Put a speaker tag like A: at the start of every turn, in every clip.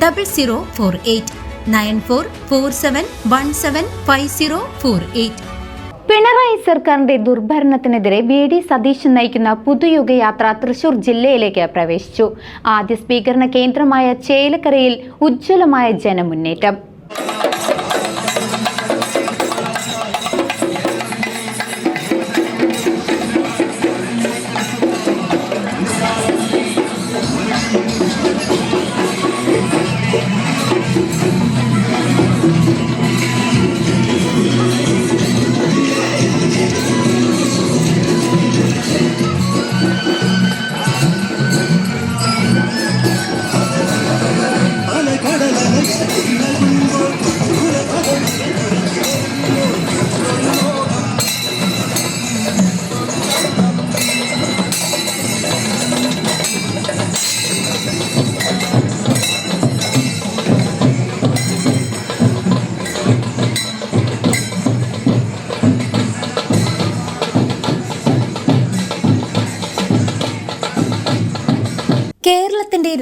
A: double zero four eight nine four four seven one seven five zero four eight
B: Pinarayi സർക്കാരിന്റെ ദുർഭരണത്തിനെതിരെ V D Satheesan നയിക്കുന്ന പുതുയുഗയാത്ര തൃശൂർ ജില്ലയിലേക്ക് പ്രവേശിച്ചു. ആദ്യ സ്വീകരണ കേന്ദ്രമായ ചേലക്കരയിൽ ഉജ്ജ്വലമായ ജനമുന്നേറ്റം.
A: കേരളത്തിന്റെ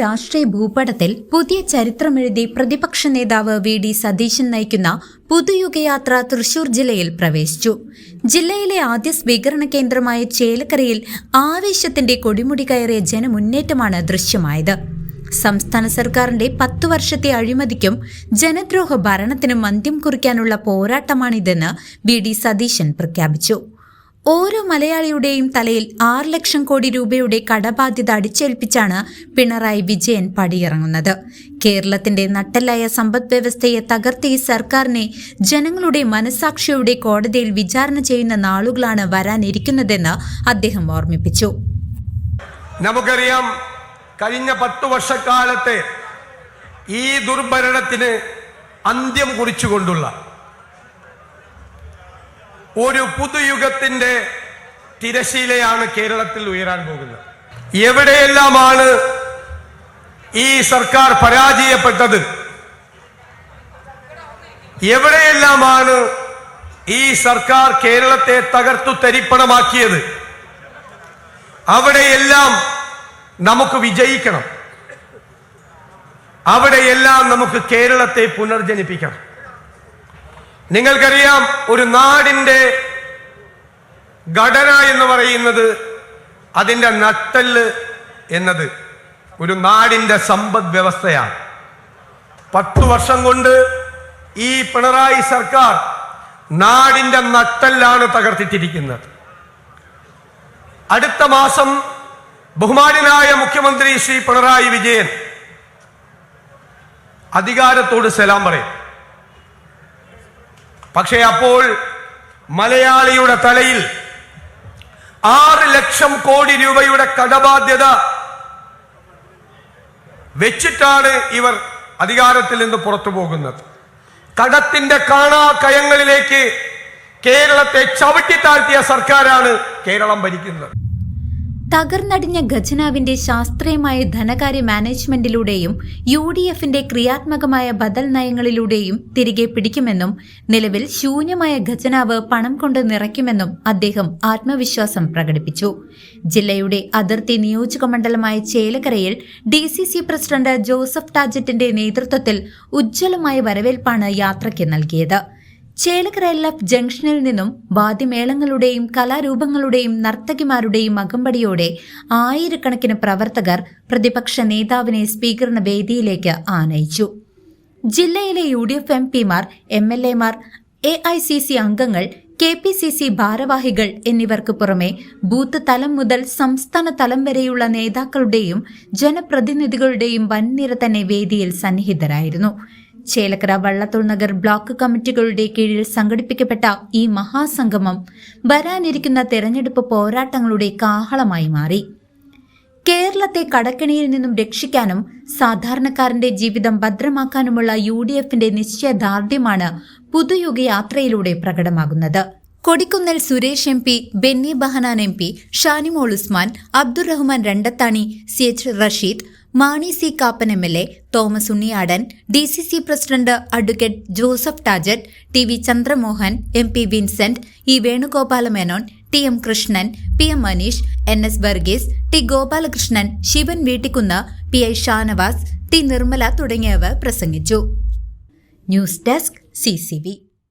A: രാഷ്ട്രീയ ഭൂപടത്തിൽ പുതിയ ചരിത്രമെഴുതി പ്രതിപക്ഷ നേതാവ് വി ഡി സതീശൻ നയിക്കുന്ന പുതുയുഗയാത്ര തൃശൂർ ജില്ലയിൽ പ്രവേശിച്ചു. ജില്ലയിലെ ആദ്യ സ്വീകരണ കേന്ദ്രമായ ചേലക്കരയിൽ ആവേശത്തിന്റെ കൊടിമുടി കയറിയ ജനമുന്നേറ്റമാണ് ദൃശ്യമായത്. സംസ്ഥാന സർക്കാരിന്റെ പത്തു വർഷത്തെ അഴിമതിക്കും ജനദ്രോഹ ഭരണത്തിനും അന്ത്യം കുറിക്കാനുള്ള പോരാട്ടമാണിതെന്ന് വി ഡി സതീശൻ പ്രഖ്യാപിച്ചു. ഓരോ മലയാളിയുടെയും തലയിൽ ആറ് ലക്ഷം കോടി രൂപയുടെ കടബാധ്യത അടിച്ചേൽപ്പിച്ചാണ് പിണറായി വിജയൻ പടിയിറങ്ങുന്നത്. കേരളത്തിന്റെ നട്ടലായ സമ്പദ് വ്യവസ്ഥയെ തകർത്ത ഈ സർക്കാരിനെ ജനങ്ങളുടെ മനസാക്ഷിയുടെ കോടതിയിൽ വിചാരണ ചെയ്യുന്ന നാളുകളാണ് വരാനിരിക്കുന്നതെന്ന് അദ്ദേഹം ഓർമ്മിപ്പിച്ചു.
C: നമുക്കറിയാം കഴിഞ്ഞ പത്തു വർഷക്കാലത്തെ ഈ ദുർഭരണത്തിന് അന്ത്യം കുറിച്ചുകൊണ്ടുള്ള ഒരു പുതുയുഗത്തിന്റെ തിരശീലയാണ് കേരളത്തിൽ ഉയരാൻ പോകുന്നത്. എവിടെയെല്ലാമാണ് ഈ സർക്കാർ പരാജയപ്പെട്ടത്? എവിടെയെല്ലാമാണ് ഈ സർക്കാർ കേരളത്തെ തകർത്തു തരിപ്പണമാക്കിയത്? അവിടെയെല്ലാം നമുക്ക് വിജയിക്കണം. അവിടെയെല്ലാം നമുക്ക് കേരളത്തെ പുനർജനിപ്പിക്കണം. നിങ്ങൾക്കറിയാം ഒരു നാടിന്റെ ഘടന എന്ന് പറയുന്നത് അതിന്റെ നട്ടൽ എന്നത് ഒരു നാടിന്റെ സമ്പദ് വ്യവസ്ഥയാണ്. പത്തു വർഷം കൊണ്ട് ഈ പിണറായി സർക്കാർ നാടിന്റെ നട്ടല്ലാണ് തകർത്തിട്ടിരിക്കുന്നത്. അടുത്ത മാസം ബഹുമാനായ മുഖ്യമന്ത്രി ശ്രീ പിണറായി വിജയൻ അധികാരത്തോട് സലാം പറയും. പക്ഷേ അപ്പോൾ മലയാളിയുടെ തലയിൽ ആറ് ലക്ഷം കോടി രൂപയുടെ കടബാധ്യത വെച്ചിട്ടാണ് ഇവർ അധികാരത്തിൽ നിന്ന് പുറത്തു പോകുന്നത്. കടത്തിന്റെ കാണാകയങ്ങളിലേക്ക് കേരളത്തെ ചവിട്ടി താഴ്ത്തിയ സർക്കാരാണ് കേരളം ഭരിക്കുന്നത്.
A: തകർന്നടിഞ്ഞ ഖജനാവിന്റെ ശാസ്ത്രീയമായ ധനകാര്യ മാനേജ്മെന്റിലൂടെയും യു ഡി എഫിന്റെ ക്രിയാത്മകമായ ബദൽ നയങ്ങളിലൂടെയും തിരികെ പിടിക്കുമെന്നും നിലവിൽ ശൂന്യമായ ഖജനാവ് പണം കൊണ്ട് നിറയ്ക്കുമെന്നും അദ്ദേഹം ആത്മവിശ്വാസം പ്രകടിപ്പിച്ചു. ജില്ലയുടെ അതിർത്തി നിയോജകമണ്ഡലമായ ചേലക്കരയിൽ D C C president Joseph ടാജറ്റിന്റെ നേതൃത്വത്തിൽ ഉജ്ജ്വലമായ വരവേൽപ്പാണ് യാത്രയ്ക്ക് നൽകിയത്. ചേലക്കര എൽ എഫ് ജംഗ്ഷനിൽ നിന്നും വാദ്യമേളങ്ങളുടെയും കലാരൂപങ്ങളുടെയും നർത്തകിമാരുടെയും അകമ്പടിയോടെ ആയിരക്കണക്കിന് പ്രവർത്തകർ പ്രതിപക്ഷ നേതാവിനെ സ്പീക്കറിന് വേദിയിലേക്ക് ആനയിച്ചു. ജില്ലയിലെ യു ഡി എഫ് എം പിമാർ എം എൽ എമാർ എ ഐ സി സി അംഗങ്ങൾ കെ പി സി സി ഭാരവാഹികൾ എന്നിവർക്ക് പുറമെ ബൂത്ത് തലം മുതൽ സംസ്ഥാന തലം വരെയുള്ള നേതാക്കളുടെയും ജനപ്രതിനിധികളുടെയും വൻനിര തന്നെ വേദിയിൽ സന്നിഹിതരായിരുന്നു. ചേലക്കര വള്ളത്തോൾ നഗർ ബ്ലോക്ക് കമ്മിറ്റികളുടെ കീഴിൽ സംഘടിപ്പിക്കപ്പെട്ട ഈ മഹാസംഗമം വരാനിരിക്കുന്ന തെരഞ്ഞെടുപ്പ് പോരാട്ടങ്ങളുടെ കാഹളമായി മാറി. കേരളത്തെ കടക്കിണിയിൽ നിന്നും രക്ഷിക്കാനും സാധാരണക്കാരന്റെ ജീവിതം ഭദ്രമാക്കാനുമുള്ള യു ഡി എഫിന്റെ നിശ്ചയദാർഢ്യമാണ് പുതുയുഗയാത്രയിലൂടെ പ്രകടമാകുന്നത്. Kodikunnil Suresh M P Benny Behanan M P Shanimol Usman Abdurahman Randathani C H Rasheed Mani C Kappan M L A Thomas Unniyadan D C C president advocate Joseph Tajet T V Chandramohan M P Vincent E Venugopala Menon T M Krishnan P M Manish N S Varghese T Gopalakrishnan Sivan Veettikunnu P I Shanavas T Nirmala തുടങ്ങിയവർ പ്രസംഗിച്ചു. News desk C